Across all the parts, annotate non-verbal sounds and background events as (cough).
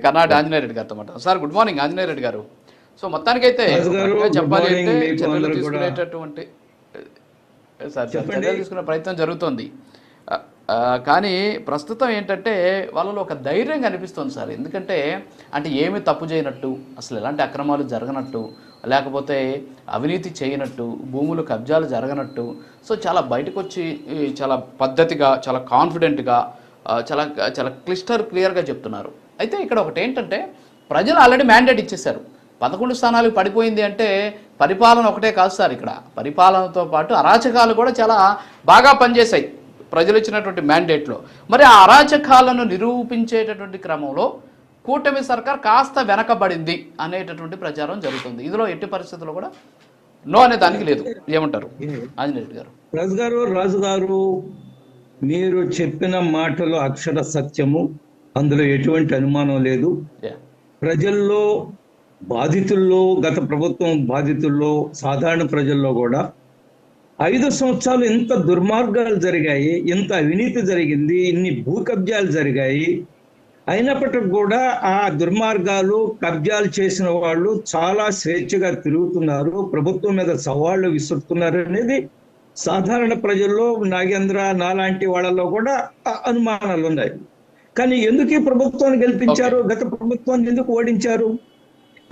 Right Karnataka Anjaneya Reddy గారితో మాట sir good morning Anjaneya Reddy garu so మొత్తానికైతే గారు, చెప్పాలి అంటే చర్యలు. తీసుకునేటటువంటి సార్. చర్యలు తీసుకునే ప్రయత్నం జరుగుతోంది కానీ ప్రస్తుతం ఏంటంటే వాళ్ళలో ఒక ధైర్యం కనిపిస్తుంది సార్ ఎందుకంటే అంటే ఏమి తప్పు చేయనట్టు అసలు ఎలాంటి అక్రమాలు జరగనట్టు లేకపోతే అవినీతి చేయనట్టు భూములు కబ్జాలు జరగనట్టు సో చాలా బయటకు వచ్చి చాలా పద్ధతిగా చాలా కాన్ఫిడెంట్గా చాలా చాలా క్లిస్టర్ క్లియర్గా చెప్తున్నారు. అయితే ఇక్కడ ఒకటి ఏంటంటే ప్రజలు ఆల్రెడీ మ్యాండేట్ ఇచ్చేశారు. పదకొండు స్థానాలకు పడిపోయింది అంటే పరిపాలన ఒకటే కాదు సార్ ఇక్కడ. పరిపాలనతో పాటు అరాచకాలు కూడా చాలా బాగా పనిచేశాయి ప్రజలు ఇచ్చినటువంటి మ్యాండేట్లో. మరి ఆ అరాచకాలను నిరూపించేటటువంటి క్రమంలో కూటమి సర్కార్ కాస్త వెనకబడింది అనేటటువంటి ప్రచారం జరుగుతుంది. ఇందులో ఎట్టి పరిస్థితుల్లో కూడా నో అనే దానికి లేదు. ఏమంటారు? ఆంజనేయ రెడ్డి గారు. రాజు గారు రాజు గారు మీరు చెప్పిన మాటలు అక్షర సత్యము అందులో ఎటువంటి అనుమానం లేదు. ప్రజల్లో బాధితుల్లో గత ప్రభుత్వం బాధితుల్లో సాధారణ ప్రజల్లో కూడా ఐదు సంవత్సరాలు ఇంత దుర్మార్గాలు జరిగాయి ఇంత అవినీతి జరిగింది ఇన్ని భూ కబ్జాలు జరిగాయి. అయినప్పటికి కూడా ఆ దుర్మార్గాలు కబ్జాలు చేసిన వాళ్ళు చాలా స్వేచ్ఛగా తిరుగుతున్నారు ప్రభుత్వం మీద సవాళ్ళు విసురుతున్నారు అనేది సాధారణ ప్రజల్లో నాగేంద్ర నాలాంటి వాళ్ళలో కూడా అనుమానాలు ఉన్నాయి. కానీ ఎందుకు ఈ ప్రభుత్వాన్ని గెలిపించారు? గత ప్రభుత్వాన్ని ఎందుకు ఓడించారు?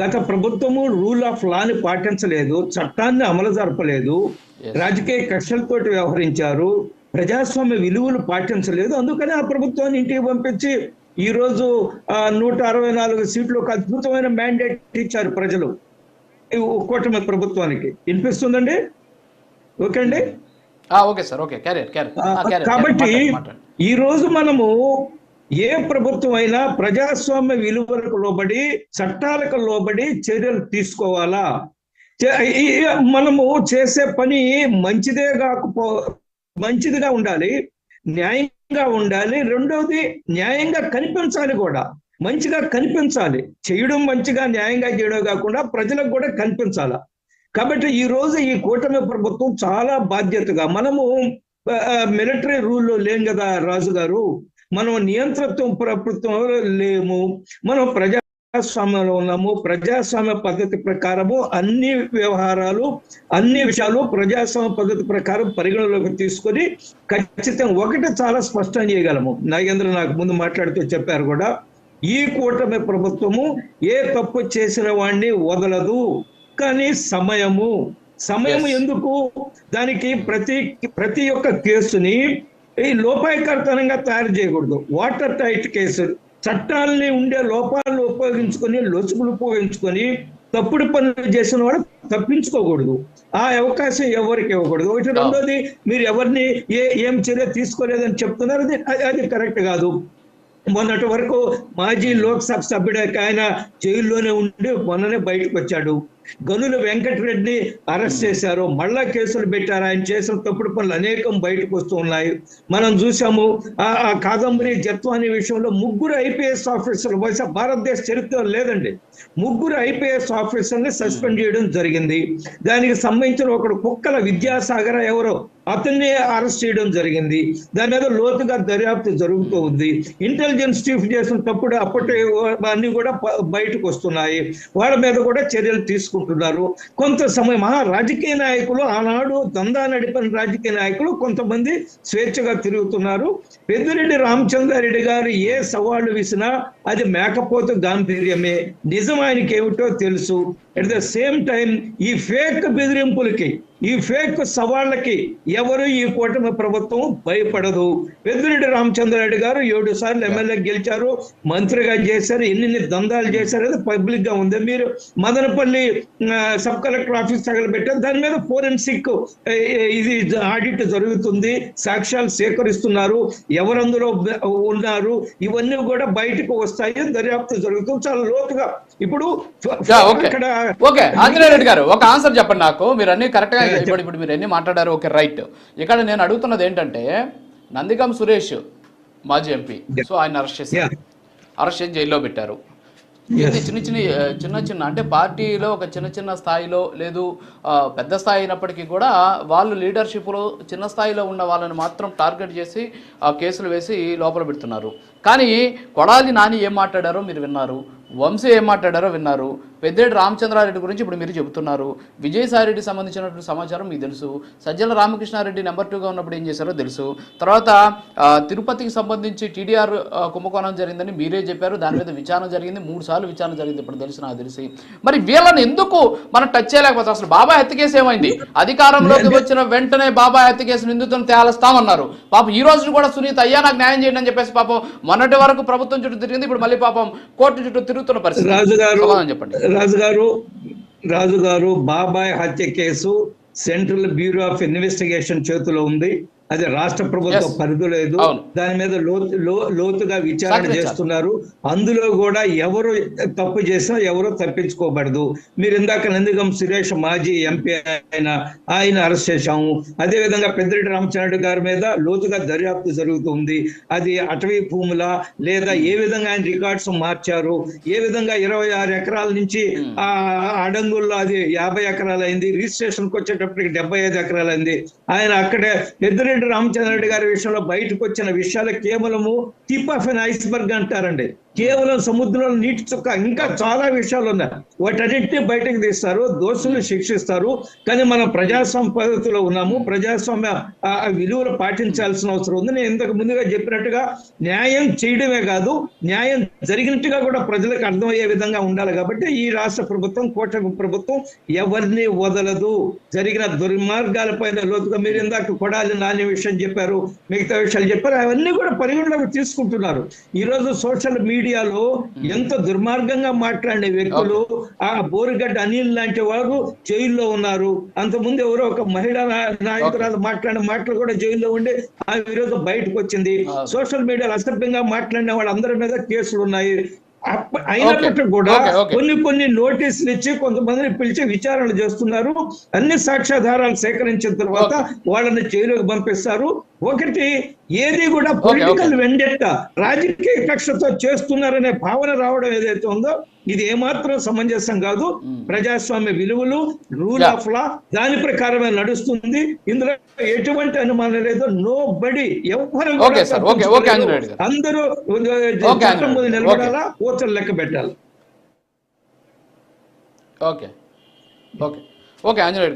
గత ప్రభుత్వము రూల్ ఆఫ్ లాని పాటించలేదు చట్టాన్ని అమలు జరపలేదు. రాజకీయ కక్షలతోటి వ్యవహరించారు ప్రజాస్వామ్య విలువలు పాటించలేదు. అందుకని ఆ ప్రభుత్వాన్ని ఇంటికి పంపించి ఈ రోజు నూట అరవై నాలుగు సీట్లు ఒక అద్భుతమైన మ్యాండేట్ ఇచ్చారు ప్రజలు. కూటమి ప్రభుత్వానికి. వినిపిస్తుందండి? ఓకే అండి? Okay sir okay. Carrier carrier కాబట్టి ఈ రోజు మనము ఏ ప్రభుత్వం అయినా ప్రజాస్వామ్య విలువలకు లోబడి చట్టాలకు లోబడి చర్యలు తీసుకోవాలా? మనము చేసే పని మంచిదే కాకపో మంచిదిగా ఉండాలి న్యాయంగా ఉండాలి రెండవది న్యాయంగా కనిపించాలి కూడా. మంచిగా కనిపించాలి. చేయడం మంచిగా న్యాయంగా చేయడం కాకుండా ప్రజలకు కూడా కనిపించాలి? కాబట్టి ఈ రోజు ఈ కూటమి ప్రభుత్వం చాలా బాధ్యతగా మనము మిలిటరీ రూల్లో లేం కదా రాజు గారు మనం నియంతృత్వం ప్రభుత్వంలో లేము. మనం ప్రజాస్వామ్యంలో ఉన్నాము. ప్రజాస్వామ్య పద్ధతి ప్రకారము అన్ని వ్యవహారాలు అన్ని విషయాలు ప్రజాస్వామ్య పద్ధతి ప్రకారం పరిగణలోకి తీసుకొని ఖచ్చితంగా ఒకటి చాలా స్పష్టం చేయగలము. నాగేంద్ర నాకు ముందు మాట్లాడుతూ చెప్పారు కూడా ఈ కూటమి ప్రభుత్వము ఏ తప్పు చేసిన వాడిని వదలదు. కానీ సమయము సమయం. ఎందుకు? దానికి ప్రతి ప్రతి ఒక్క కేసుని ఈ లోపాయకర్తనంగా తయారు చేయకూడదు. Water tight case. చట్టాలని ఉండే లోపాలను ఉపయోగించుకొని లొసుగులు ఉపయోగించుకొని తప్పుడు పనులు చేసిన వాడు తప్పించుకోకూడదు. ఆ అవకాశం ఎవరికి ఇవ్వకూడదు? ఒకటి రెండోది మీరు ఎవరిని ఏ ఏం చర్య తీసుకోలేదని చెప్తున్నారు అది అది కరెక్ట్ కాదు. మొన్నటి వరకు మాజీ లోక్సభ సభ్యుడు ఆయన జైల్లోనే ఉండి మొన్ననే బయటకు వచ్చాడు. గనుల వెంకటరెడ్డిని అరెస్ట్ చేశారు. మళ్ళా కేసులు పెట్టారు. ఆయన చేసిన తప్పుడు పనులు అనేకం బయటకు వస్తూ ఉన్నాయి. మనం చూసాము ఆ కాదంబరి జత్వాని విషయంలో ముగ్గురు ఐపీఎస్ ఆఫీసర్లు బహుశా భారతదేశ చరిత్ర లేదండి. ముగ్గురు ఐపీఎస్ ఆఫీసర్ని సస్పెండ్ చేయడం జరిగింది. దానికి సంబంధించిన ఒకడు కుక్కల విద్యాసాగర్ ఎవరో అతన్ని అరెస్ట్ చేయడం జరిగింది. దాని మీద లోతుగా దర్యాప్తు జరుగుతూ ఉంది. ఇంటెలిజెన్స్ చీఫ్ చేసిన తప్పుడు అప్పటి అన్ని కూడా బయటకు వస్తున్నాయి. వాళ్ళ మీద కూడా చర్యలు చేసుకుంటున్నారు. కొంత సమయం ఆ రాజకీయ నాయకులు ఆనాడు దందా నడిపిన రాజకీయ నాయకులు కొంతమంది స్వేచ్ఛగా తిరుగుతున్నారు. పెద్దిరెడ్డి రామచంద్రారెడ్డి గారు ఏ సవాళ్ళు విసినా అది మేకపోతు గాంభీర్యమే. నిజం ఆయనకి ఏమిటో తెలుసు. అట్ ద సేమ్ టైం ఈ ఫేక్ బెదిరింపులకి ఈ ఫేక్ సవాళ్ళకి ఎవరు ఈ కూటమి ప్రభుత్వం భయపడదు. పెద్దిరెడ్డి రామచంద్రారెడ్డి గారు ఏడు సార్లు ఎమ్మెల్యే గెలిచారు మంత్రిగా చేశారు ఎన్ని దందాలు చేశారు అది పబ్లిక్గా ఉంది. మీరు మదనపల్లి సబ్ కలెక్టర్ ఆఫీస్ తగలబెట్టారు. దాని మీద ఫోరెన్సిక్ ఇది ఆడిట్ జరుగుతుంది. సాక్ష్యాలు సేకరిస్తున్నారు. ఎవరందులో ఉన్నారు? ఇవన్నీ కూడా బయటకు వస్తాయి దర్యాప్తు జరుగుతుంది. చాలా లోతుగా. ఇప్పుడు ఓకే. ఆంజనేయ రెడ్డి గారు ఒక ఆన్సర్ చెప్పండి నాకు. మీరు అన్ని కరెక్ట్గా (laughs) ఇప్పుడు ఇప్పుడు మీరు ఎన్ని మాట్లాడారు ఓకే రైట్. ఇక్కడ నేను అడుగుతున్నది ఏంటంటే నందిగం సురేష్ మాజీ ఎంపీ. సో ఆయన అరెస్ట్ చేశారు. అరెస్ట్ చేసి జైల్లో పెట్టారు. ఇది చిన్న చిన్న చిన్న చిన్న అంటే పార్టీలో ఒక చిన్న చిన్న స్థాయిలో లేదు పెద్ద స్థాయి అయినప్పటికీ కూడా వాళ్ళు లీడర్షిప్లో చిన్న స్థాయిలో ఉన్న వాళ్ళని మాత్రం టార్గెట్ చేసి ఆ, కేసులు వేసి లోపల పెడుతున్నారు. కానీ కొడాలి నాని ఏం మాట్లాడారో మీరు విన్నారు వంశీ ఏం మాట్లాడారో విన్నారు పెద్దిరెడ్డి రామచంద్రారెడ్డి గురించి ఇప్పుడు మీరు చెబుతున్నారు. విజయసాయిరెడ్డి సంబంధించినటువంటి సమాచారం మీకు తెలుసు. సజ్జల రామకృష్ణారెడ్డి నెంబర్ టూగా ఉన్నప్పుడు ఏం చేశారో తెలుసు. తర్వాత తిరుపతికి సంబంధించి టీడీఆర్ కుంభకోణం జరిగిందని మీరే చెప్పారు. దాని మీద విచారణ జరిగింది. మూడు సార్లు విచారణ జరిగింది. ఇప్పుడు తెలుసు నాకు తెలిసి. మరి వీళ్ళని ఎందుకు మనం టచ్ చేయలేకపోతాం అసలు హత్య కేసు ఏమైంది? అధికారంలోకి వచ్చిన వెంటనే హత్య కేసు నిందితులను తేలుస్తామన్నారు. పాపం ఈ రోజు కూడా సునీత అయ్యా నాకు న్యాయం చేయండి అని చెప్పేసి పాపం మొన్నటి వరకు ప్రభుత్వం చుట్టూ తిరిగింది. ఇప్పుడు మళ్ళీ పాపం కోర్టు చుట్టూ తిరుగుతున్న పరిస్థితి. చెప్పండి. రాజుగారు రాజుగారు బాబాయ్ హత్య case central bureau of investigation చేతిలో ఉంది. అది రాష్ట్ర ప్రభుత్వం. పరిధి లేదు. దాని మీద లోతుగా విచారణ. చేస్తున్నారు. అందులో కూడా ఎవరు తప్పు చేసినా ఎవరు తప్పించుకోబడదు. మీరు ఇందాక నందిగం సురేష్ మాజీ ఎంపీ ఆయన ఆయన అరెస్ట్ చేశాము. అదే విధంగా పెద్దిరెడ్డి రామచంద్ర గారి మీద లోతుగా దర్యాప్తు జరుగుతుంది. అది అటవీ భూముల లేదా ఏ విధంగా ఆయన రికార్డ్స్ మార్చారు? ఏ విధంగా ఇరవై ఆరు ఎకరాల నుంచి ఆ అడంగుల్లో అది యాభై ఎకరాలు అయింది రిజిస్ట్రేషన్కి వచ్చేటప్పటికి డెబ్బై ఐదు ఎకరాలు అయింది ఆయన అక్కడే పెద్దిరెడ్డి రామచంద్రరెడ్డి గారి విషయంలో బయటకు వచ్చిన విషయాలు కేవలము టిప్ ఆఫ్ ఎన్ ఐస్బర్గ్ అంటారండి. కేవలం సముద్రంలో నీటి చుక్క ఇంకా చాలా విషయాలు ఉన్నాయి. వాటన్నింటినీ బయటకు తీస్తారు దోషులు శిక్షిస్తారు. కానీ మనం ప్రజాస్వామ్య పద్ధతిలో ఉన్నాము. ప్రజాస్వామ్య విలువలు పాటించాల్సిన అవసరం ఉంది. నేను ఇంతకు ముందుగా చెప్పినట్టుగా న్యాయం చేయడమే కాదు న్యాయం జరిగినట్టుగా కూడా ప్రజలకు అర్థమయ్యే విధంగా ఉండాలి కాబట్టి ఈ రాష్ట్ర ప్రభుత్వం కూటమి ప్రభుత్వం ఎవరిని వదలదు. జరిగిన దుర్మార్గాలపైన లోతుగా మీరు ఇందాక కొడాలి నాని విషయం చెప్పారు మిగతా విషయాలు చెప్పారు అవన్నీ కూడా పరిగణలోకి తీసుకుంటున్నారు. ఈ రోజు సోషల్ మీడియాలో ఎంత దుర్మార్గంగా మాట్లాడే వ్యక్తులు ఆ బోరుగడ్డ అనిల్ లాంటి వారు జైల్లో ఉన్నారు. అంతకుముందు ఎవరో ఒక మహిళా నాయకురాలు మాట్లాడిన మాటలు కూడా జైల్లో ఉండి ఆ ఈరోజు బయటకు వచ్చింది. సోషల్ మీడియాలో అసభ్యంగా మాట్లాడిన వాళ్ళందరి మీద కేసులు ఉన్నాయి. అయినప్పటికీ కూడా. కొన్ని కొన్ని నోటీసులు ఇచ్చి కొంతమందిని పిలిచి విచారణ చేస్తున్నారు. అన్ని సాక్ష్యాధారాలు సేకరించిన తర్వాత వాళ్ళని జైలుకు పంపిస్తారు. ఒకటి ఏది కూడా పొలిటికల్ వెండెట్ట రాజకీయ కక్షతో చేస్తున్నారనే భావన రావడం ఏదైతే ఉందో ఇది ఏమాత్రం సమంజసం కాదు. ప్రజాస్వామ్య విలువలు రూల్. ఆఫ్ లా దాని ప్రకారమే నడుస్తుంది. ఇందులో ఎటువంటి అనుమానం లేదు. నో బడి ఎవరు. అందరూ ముందు. నిలబడాలా? ఓచలు లెక్క పెట్టాలి? ఓకే ఓకే ఓకే ఆంజనేయుడు